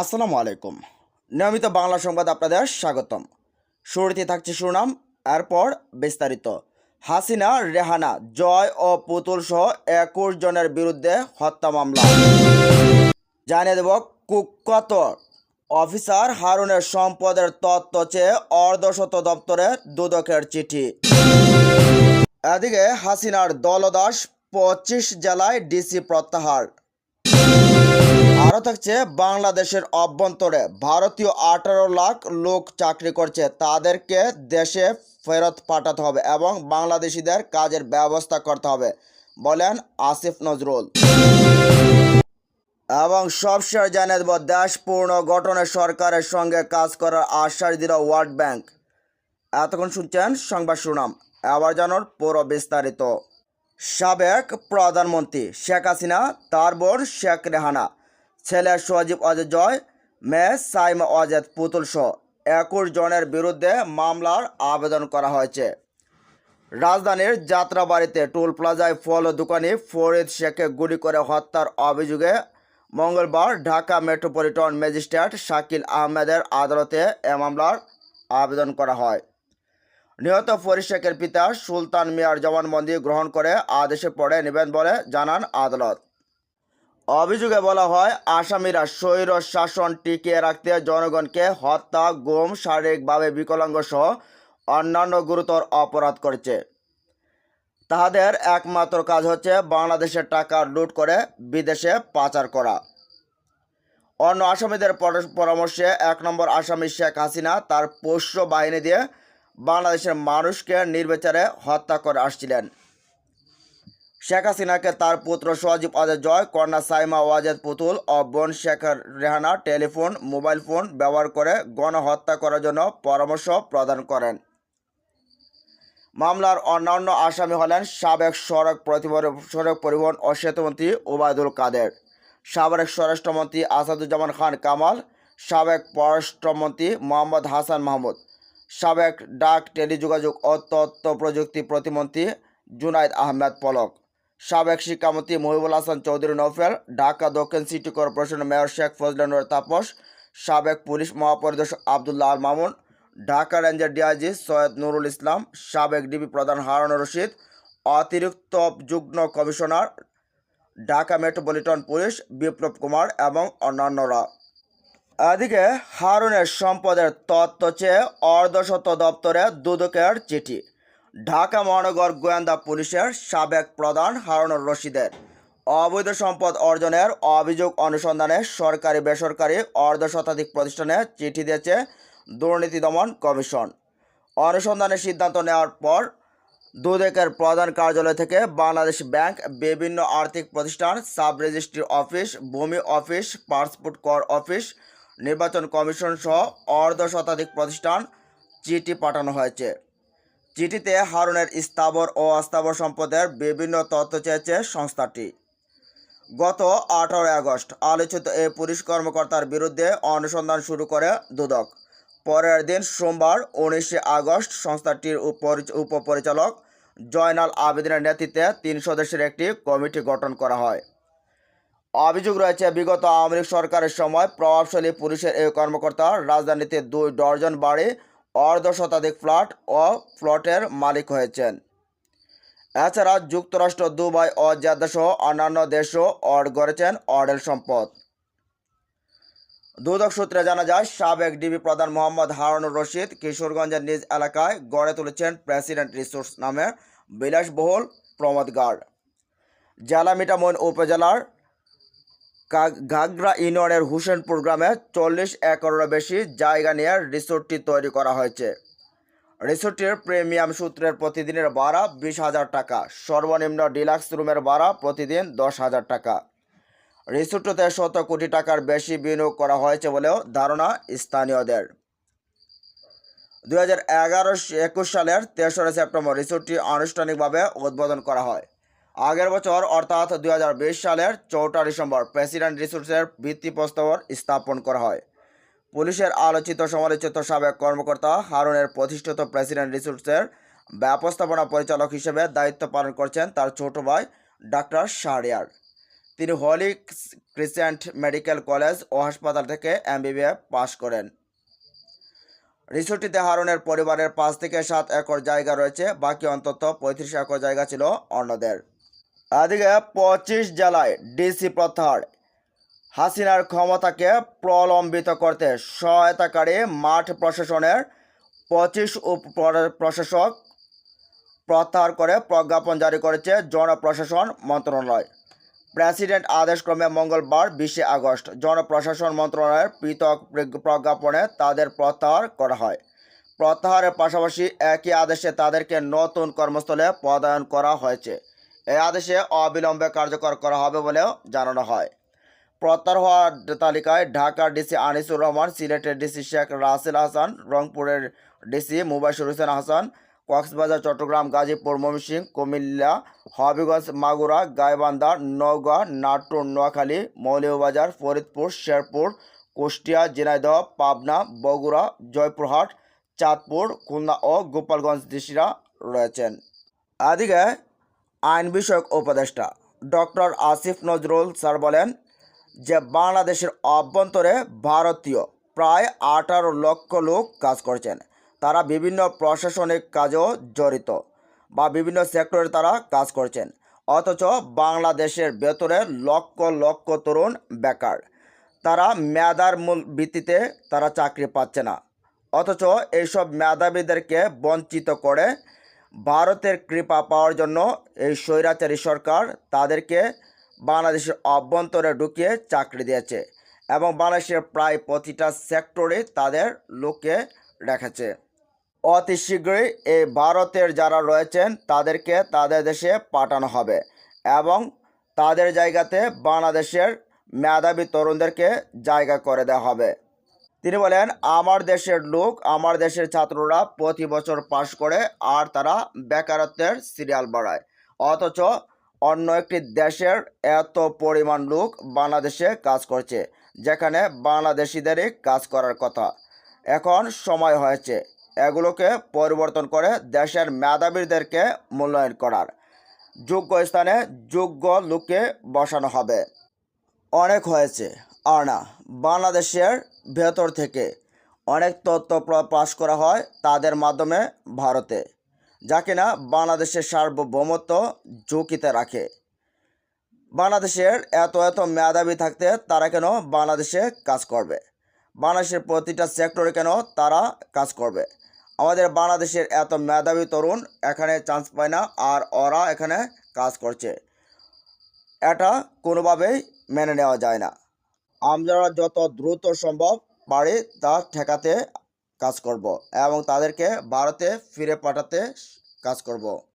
আসসালামু আলাইকুম। নিয়মিত বাংলা সংবাদ আপনাদের স্বাগতম। শুরুতে থাকছে সুনাম, এরপর বিস্তারিত। হাসিনা, রেহানা, জয় ও পুতুল সহ একুশ জনের বিরুদ্ধে হত্যা মামলা। জানিয়ে দেব কুখ্যাত অফিসার হারুনের সম্পদের তত্ত্ব চেয়ে অর্ধশত দপ্তরে দুদকের চিঠি। এদিকে হাসিনার দলদাস পঁচিশ জেলায় ডিসি প্রত্যাহার। আরও থাকছে বাংলাদেশের অভ্যন্তরে। ভারতীয় আঠারো লাখ লোক চাকরি করছে। তাদেরকে দেশে ফেরত পাঠাতে হবে এবং বাংলাদেশিদের কাজের ব্যবস্থা করতে হবে, বলেন আসিফ নজরুল। এবং সবশেষ জানিয়ে দেব, দেশ পূর্ণ গঠনের সরকারের সঙ্গে কাজ করার আশ্বাস দিল ওয়ার্ল্ড ব্যাংক। এতক্ষণ শুনছেন সংবাদ শুনাম এবার জানোর পুরো বিস্তারিত। সাবেক প্রধানমন্ত্রী শেখ হাসিনা, তার বোন শেখ রেহানা ছেলে সজীব অজয় জয়, মেয়ে সাইমা অজেদ পুতুল সহ একুশ জনের বিরুদ্ধে মামলার আবেদন করা হয়েছে। রাজধানীর যাত্রাবাড়িতে টোল প্লাজায় ফল দোকানি ফরিদ শেখকে গুলি করে হত্যার অভিযোগে মঙ্গলবার ঢাকা মেট্রোপলিটন ম্যাজিস্ট্রেট শাকিল আহমেদের আদালতে এ মামলার আবেদন করা হয়। নিহত ফরিদ শেখের পিতা সুলতান মিয়ার জবানবন্দি গ্রহণ করে আদেশে পড়ে নেবেন বলে জানান আদালত। অভিযোগে বলা হয়, আসামিরা স্বৈর শাসন টিকিয়ে রাখতে জনগণকে হত্যা, গুম, শারীরিকভাবে বিকলাঙ্গ সহ অন্যান্য গুরুতর অপরাধ করেছে। তাহাদের একমাত্র কাজ হচ্ছে বাংলাদেশের টাকা লুট করে বিদেশে পাচার করা। অন্য আসামিদের পরামর্শে এক নম্বর আসামি শেখ হাসিনা তার পোষ্য বাহিনী দিয়ে বাংলাদেশের মানুষকে নির্বিচারে হত্যা করে আসছিলেন। শেখ হাসিনাকে তার পুত্র সজীব অজয় জয়, কন্যা সাইমা ওয়াজেদ পুতুল ও বোন Sheikh Rehana telephone, mobile phone ব্যবহার করে গণহত্যা করার জন্য পরামর্শ প্রদান করেন। মামলার অন্যান্য আসামি হলেন সাবেক সড়ক সড়ক পরিবহন ও সেতুমন্ত্রী ওবায়দুল কাদের, সাবেক স্বরাষ্ট্রমন্ত্রী আসাদুজ্জামান খান কামাল, সাবেক পররাষ্ট্রমন্ত্রী মোহাম্মদ হাসান মাহমুদ, সাবেক ডাক টেলিযোগাযোগ ও তথ্য প্রযুক্তি প্রতিমন্ত্রী জুনাইদ আহমেদ পলক। সাবেক শিক্ষামন্ত্রী মহিবুল হাসান চৌধুরী নৌফেল ঢাকা দক্ষিণ সিটি কর্পোরেশনের মেয়র শেখ ফজলানুর তাপস, সাবেক পুলিশ মহাপরিদর্শক আবদুল্লাহ আল মামুন, ঢাকা রেঞ্জের ডিআইজি সৈয়দ নুরুল ইসলাম, সাবেক ডিবি প্রধান হারুন রশিদ, অতিরিক্ত যুগ্ম commissioner, Dhaka metropolitan police Biplob Kumar এবং অন্যান্যরা। এদিকে হারুনের সম্পদের তত্ত্ব চেয়ে অর্ধশত দপ্তরে দুদকের চিঠি। ঢাকা মহানগর গোয়েন্দা পুলিশের সাবেক প্রধান হারুনুর রশিদের অবৈধ সম্পদ অর্জনের অভিযোগ অনুসন্ধানে সরকারি বেসরকারি অর্ধশতাধিক প্রতিষ্ঠানে চিঠি দিয়েছে দুর্নীতি দমন কমিশন। অনুসন্ধানের সিদ্ধান্ত নেওয়ার পর দুদকের প্রধান কার্যালয় থেকে বাংলাদেশ ব্যাংক বিভিন্ন আর্থিক প্রতিষ্ঠান সাব রেজিস্ট্রি অফিস, ভূমি অফিস, পাসপোর্ট কর অফিস, নির্বাচন কমিশন সহ অর্ধ শতাধিক প্রতিষ্ঠান চিঠি পাঠানো হয়েছে। চিঠিতে হারুনের স্থাবর ও অস্থাবর সম্পদের বিভিন্ন তথ্য চেয়েছে সংস্থাটি। গত আঠারোই আগস্ট আলোচিত এই পুলিশ কর্মকর্তার বিরুদ্ধে অনুসন্ধান শুরু করে দুদক। পরের দিন সোমবার উনিশে আগস্ট সংস্থাটির উপপরিচালক জয়নাল আবেদিনের নেতৃত্বে তিন সদস্যের একটি কমিটি গঠন করা হয়। অভিযোগ রয়েছে, বিগত আওয়ামী সরকারের সময় প্রভাবশালী পুলিশের এই কর্মকর্তা রাজধানীতে দুই ডর্জন বাড়ি অর্ধ শতাধিক ফ্ল্যাট ও প্লটের মালিক হয়েছেন। এছাড়া যুক্তরাষ্ট্র, দুবাই ও সহ অন্যান্য দেশও অড গড়েছেন অডেল সম্পদ। দুদক সূত্রে জানা যায়, সাবেক ডিবি প্রধান মোহাম্মদ হারুনুর রশিদ কিশোরগঞ্জের নিজ এলাকায় গড়ে তুলেছেন প্রেসিডেন্ট রিসোর্স নামে বিলাসবহুল প্রমোদগার্ড জেলা মিঠামইন উপজেলার ঘাগরা ইউনিয়নের হুসেনপুর গ্রামে চল্লিশ একরেরও বেশি জায়গা নিয়ে রিসোর্টটি তৈরি করা হয়েছে। রিসোর্টটির প্রিমিয়াম সূত্রের প্রতিদিনের ভাড়া বিশ হাজার টাকা, সর্বনিম্ন ডিলাক্স রুমের ভাড়া প্রতিদিন দশ হাজার টাকা। রিসোর্টটিতে শত কোটি টাকার বেশি বিনিয়োগ করা হয়েছে বলেও ধারণা স্থানীয়দের। দু হাজার এগারো একুশ সালের তেসরা সেপ্টেম্বর রিসোর্টটি আনুষ্ঠানিকভাবে উদ্বোধন করা হয়। আগের বছর, অর্থাৎ দু হাজার বিশ সালের চৌঠা ডিসেম্বর, প্রেসিডেন্ট রিসোর্সের ভিত্তিপ্রস্তর স্থাপন করা হয়। পুলিশের আলোচিত সমালোচিত সাবেক কর্মকর্তা হারুনের প্রতিষ্ঠিত প্রেসিডেন্ট রিসোর্সের ব্যবস্থাপনা পরিচালক হিসেবে দায়িত্ব পালন করছেন তার ছোট ভাই ডাক্তার শাহরিয়ার। তিনি হলি ক্রিসেন্ট মেডিকেল কলেজ ও হাসপাতাল থেকে এমবিবিএ পাশ করেন। রিসোর্টটিতে হারুনের পরিবারের পাঁচ থেকে সাত একর জায়গা রয়েছে, বাকি অন্তত পঁয়ত্রিশ একর জায়গা ছিল অন্যদের। এদিকে পঁচিশ জেলায় ডিসি প্রত্যাহার হাসিনার ক্ষমতাকে প্রলম্বিত করতে সহায়তাকারী মাঠ প্রশাসনের পঁচিশ উপ প্রশাসক প্রত্যাহার করে প্রজ্ঞাপন জারি করেছে জনপ্রশাসন মন্ত্রণালয়। প্রেসিডেন্ট আদেশক্রমে মঙ্গলবার বিশে আগস্ট জনপ্রশাসন মন্ত্রণালয়ের পৃথক প্রজ্ঞাপনে তাদের প্রত্যাহার করা হয়। প্রত্যাহারের পাশাপাশি একই আদেশে তাদেরকে নতুন কর্মস্থলে পদায়ন করা হয়েছে। এই আদেশে অবিলম্বে কার্যকর করা হবে বলেও জানানো হয়। প্রত্যাহার হওয়ার তালিকায় ঢাকার ডিসি আনিসুর রহমান, সিলেটের ডিসি শেখ রাসেল হাসান, রংপুরের ডিসি মুবাশির হোসেন হাসান, কক্সবাজার, চট্টগ্রাম, গাজীপুর, ময়মনসিংহ, কুমিল্লা, হবিগঞ্জ, মাগুরা, গাইবান্ধা, নওগাঁ, নাটোর, নোয়াখালী, মৌলভীবাজার, ফরিদপুর, শেরপুর, কুষ্টিয়া, ঝিনাইদহ, পাবনা, বগুড়া, জয়পুরহাট, চাঁদপুর, খুলনা ও গোপালগঞ্জ ডিসিরা রয়েছেন। এদিকে আইন বিষয়ক উপদেষ্টা ডক্টর আসিফ নজরুল স্যার বলেন যে বাংলাদেশের অভ্যন্তরে ভারতীয় প্রায় আঠারো লক্ষ লোক কাজ করছেন। তারা বিভিন্ন প্রশাসনিক কাজেও জড়িত বা বিভিন্ন সেক্টরে তারা কাজ করছেন। অথচ বাংলাদেশের ভেতরে লক্ষ লক্ষ তরুণ বেকার। তারা মেধার মূল ভিত্তিতে তারা চাকরি পাচ্ছে না। অথচ এইসব মেধাবীদেরকে বঞ্চিত করে ভারতের কৃপা পাওয়ার জন্য এই স্বৈরাচারী সরকার তাদেরকে বাংলাদেশের অভ্যন্তরে ঢুকিয়ে চাকরি দিয়েছে এবং বাংলাদেশের প্রায় প্রতিটা সেক্টরে তাদের লোকে রেখেছে। অতি শীঘ্রই এই ভারতের যারা রয়েছেন, তাদেরকে তাদের দেশে পাঠানো হবে এবং তাদের জায়গাতে বাংলাদেশের মেধাবী তরুণদেরকে জায়গা করে দেওয়া হবে। তিনি বলেন, আমার দেশের লোক, আমার দেশের ছাত্ররা প্রতি বছর পাশ করে আর তারা বেকারত্বের সিরিয়াল বাড়ায়। অথচ অন্য একটি দেশের এত পরিমাণ লোক বাংলাদেশে কাজ করছে, যেখানে বাংলাদেশিদেরই কাজ করার কথা। এখন সময় হয়েছে, এগুলোকে পরিবর্তন করে দেশের মেধাবীদেরকে মূল্যায়ন করার। যোগ্য স্থানে যোগ্য লোককে বসানো হবে। অনেক হয়েছে। আর না বাংলাদেশের ভেতর থেকে অনেক তথ্য প্রকাশ করা হয় তাদের মাধ্যমে ভারতে, যা কিনা বাংলাদেশের সার্বভৌমত্ব ঝুঁকিতে রাখে। বাংলাদেশের এত এত মেধাবী থাকতে তারা কেন বাংলাদেশে কাজ করবে? বাংলাদেশের প্রতিটা সেক্টরে কেন তারা কাজ করবে? আমাদের বাংলাদেশের এত মেধাবী তরুণ এখানে চান্স পায় না আর ওরা এখানে কাজ করছে। এটা কোনোভাবেই মেনে নেওয়া যায় না। আমরা যত দ্রুত সম্ভব পারি তা ঠেকাতে কাজ করব এবং তাদেরকে ভারতে ফিরে পাঠাতে কাজ করব।